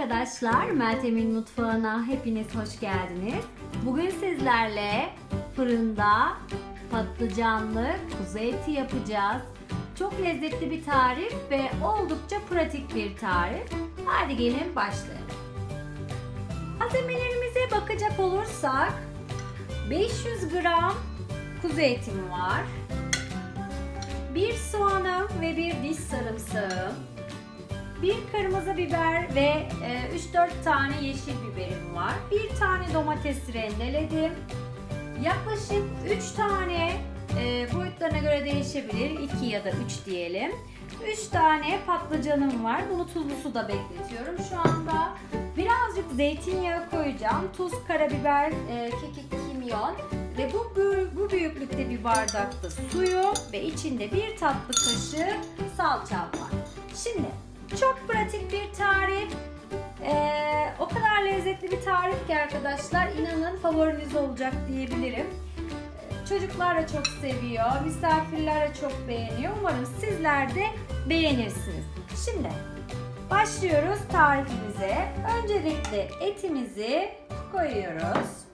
arkadaşlar, Meltem'in mutfağına hepiniz hoş geldiniz. Bugün sizlerle fırında patlıcanlı kuzu eti yapacağız. Çok lezzetli bir tarif ve oldukça pratik bir tarif. Hadi gelin başlayalım. Malzemelerimize bakacak olursak 500 gram kuzu etim var. Bir soğanım ve bir diş sarımsağım. Bir kırmızı biber ve e, 3-4 tane yeşil biberim var. Bir tane domates rendeledim. Yaklaşık 3 tane e, boyutlarına göre değişebilir. 2 ya da 3 diyelim. 3 tane patlıcanım var. Bunu tuzlu suda bekletiyorum. Şu anda birazcık zeytinyağı koyacağım. Tuz, karabiber, e, kekik, kimyon ve bu bu büyüklükte bir bardakta suyu ve içinde bir tatlı kaşığı salçam var. Şimdi çok pratik bir tarif. Ee, o kadar lezzetli bir tarif ki arkadaşlar inanın favoriniz olacak diyebilirim. Ee, Çocuklar da çok seviyor, misafirler de çok beğeniyor. Umarım sizler de beğenirsiniz. Şimdi başlıyoruz tarifimize. Öncelikle etimizi koyuyoruz.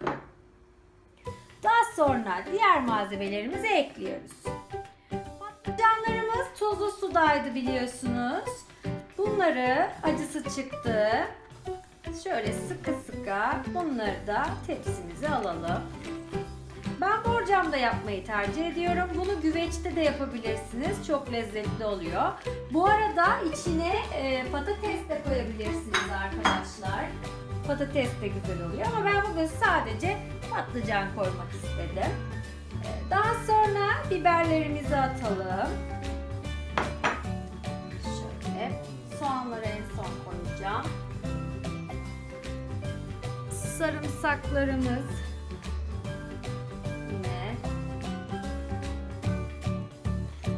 Daha sonra diğer malzemelerimizi ekliyoruz. Patlıcanlarımız tuzlu sudaydı biliyorsunuz. Bunları acısı çıktı. Şöyle sıkı sıkı bunları da tepsimize alalım. Ben borcamda yapmayı tercih ediyorum. Bunu güveçte de yapabilirsiniz. Çok lezzetli oluyor. Bu arada içine e, patates de koyabilirsiniz arkadaşlar. Patates de güzel oluyor ama ben bugün sadece patlıcan koymak istedim. E, Daha sonra biberlerimizi atalım. Sarımsaklarımız yine.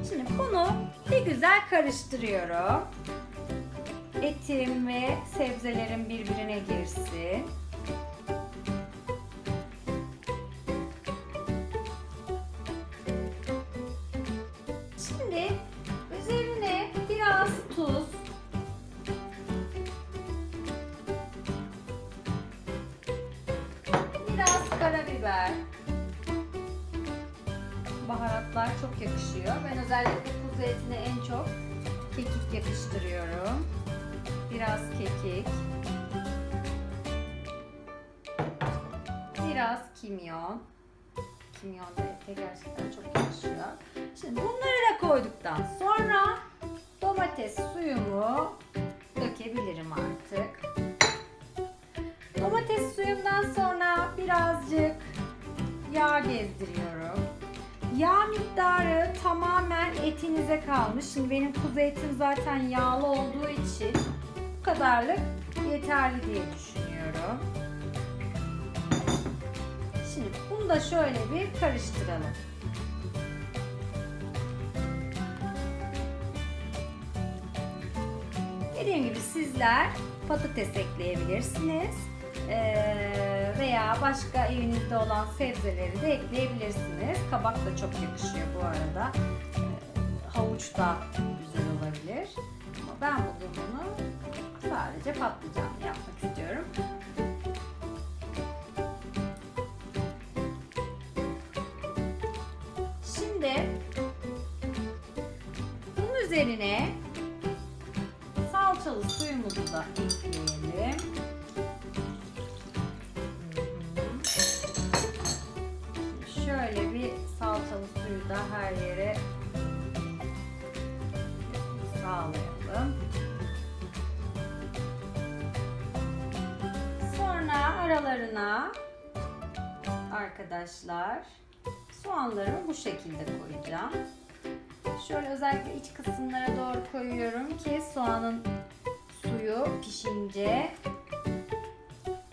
Şimdi bunu bir güzel karıştırıyorum. Etim ve sebzelerim birbirine girsin. Yakışıyor. Ben özellikle kuzu etine en çok kekik yakıştırıyorum. Biraz kekik. Biraz kimyon. Kimyon da ete gerçekten çok yakışıyor. Şimdi bunları da koyduktan sonra domates suyumu dökebilirim artık. Domates suyumdan sonra birazcık yağ gezdiriyorum. Yağ miktarı tamamen etinize kalmış. Şimdi benim kuzu etim zaten yağlı olduğu için bu kadarlık yeterli diye düşünüyorum. Şimdi bunu da şöyle bir karıştıralım. Dediğim gibi sizler patates ekleyebilirsiniz. Ee, veya başka evinizde olan sebzeleri de ekleyebilirsiniz. Kabak da çok yakışıyor bu arada. Ee, havuç da güzel olabilir. Ama ben bugün bunu sadece patlıcan yapmak istiyorum. Şimdi bunun üzerine salçalı suyumuzu da ekleyelim. Suyu da her yere sağlayalım. Sonra aralarına arkadaşlar soğanlarımı bu şekilde koyacağım. Şöyle özellikle iç kısımlara doğru koyuyorum ki soğanın suyu pişince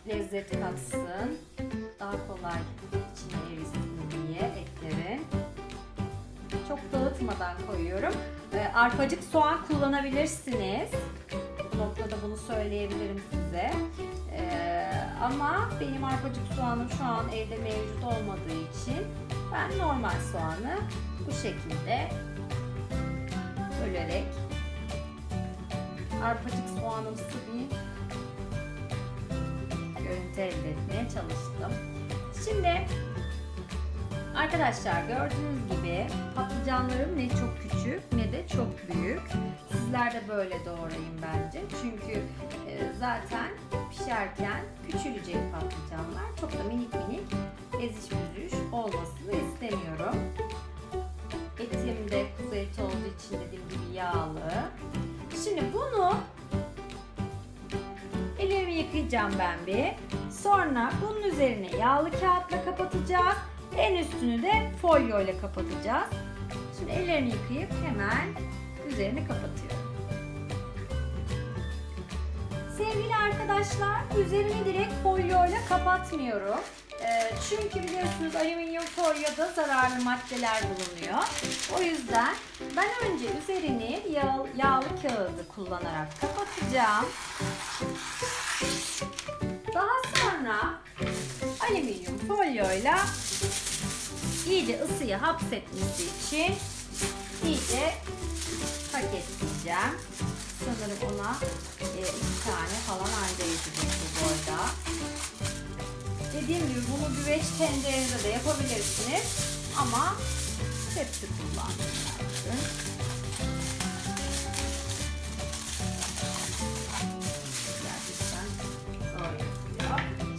lezzet katsın. Daha kolay içine erisin diye etlerin. Çok dağıtmadan koyuyorum. Ee, arpacık soğan kullanabilirsiniz. Bu noktada bunu söyleyebilirim size. Ee, ama benim arpacık soğanım şu an evde mevcut olmadığı için ben normal soğanı bu şekilde bölerek arpacık soğanımsı bir görüntü elde etmeye çalıştım. Şimdi arkadaşlar gördüğünüz gibi patlıcanlarım ne çok küçük ne de çok büyük. Sizler de böyle doğrayın bence. Çünkü e, zaten pişerken küçülecek patlıcanlar. Çok da minik minik eziş büzüş olmasını istemiyorum. Etim de kuzu eti olduğu için dediğim gibi yağlı. Şimdi bunu ellerimi yıkayacağım ben bir. Sonra bunun üzerine yağlı kağıtla kapatacağız. En üstünü de folyo ile kapatacağız. Şimdi ellerimi yıkayıp hemen üzerini kapatıyorum. Sevgili arkadaşlar, üzerini direkt folyo ile kapatmıyorum. Ee, çünkü biliyorsunuz alüminyum folyoda zararlı maddeler bulunuyor. O yüzden ben önce üzerini yağ, yağlı kağıdı kullanarak kapatacağım. Daha sonra alüminyum folyoyla iyice ısıyı hapsetmesi için iyice paketleyeceğim. Sanırım ona e, iki tane falan anca yetecek bu boyda. Dediğim gibi bunu güveç tencerenizde de yapabilirsiniz. Ama tepsi yapıyor.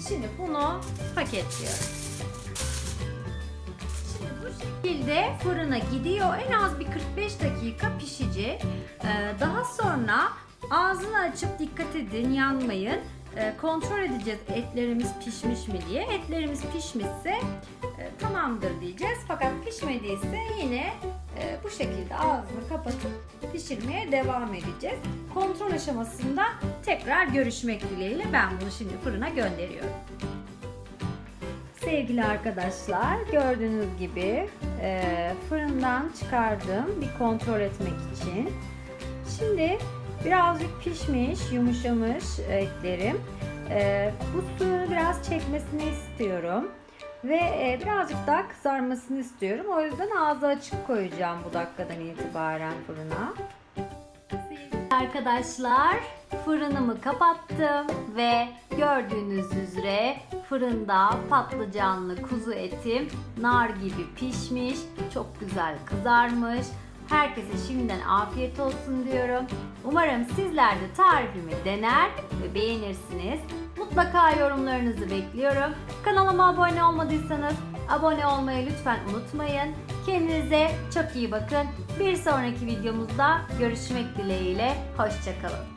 Şimdi bunu paketliyorum. Bu şekilde fırına gidiyor. En az bir 45 dakika pişecek. Ee, daha sonra ağzını açıp dikkat edin yanmayın. Ee, kontrol edeceğiz etlerimiz pişmiş mi diye. Etlerimiz pişmişse e, tamamdır diyeceğiz. Fakat pişmediyse yine e, bu şekilde ağzını kapatıp pişirmeye devam edeceğiz. Kontrol aşamasında tekrar görüşmek dileğiyle ben bunu şimdi fırına gönderiyorum. Sevgili arkadaşlar gördüğünüz gibi e, fırından çıkardım bir kontrol etmek için. Şimdi birazcık pişmiş, yumuşamış etlerim. E, bu suyunu biraz çekmesini istiyorum. Ve e, birazcık daha kızarmasını istiyorum. O yüzden ağzı açık koyacağım bu dakikadan itibaren fırına. Arkadaşlar fırınımı kapattım ve gördüğünüz üzere fırında patlıcanlı kuzu etim nar gibi pişmiş, çok güzel kızarmış. Herkese şimdiden afiyet olsun diyorum. Umarım sizler de tarifimi dener ve beğenirsiniz. Mutlaka yorumlarınızı bekliyorum. Kanalıma abone olmadıysanız abone olmayı lütfen unutmayın. Kendinize çok iyi bakın. Bir sonraki videomuzda görüşmek dileğiyle. Hoşçakalın.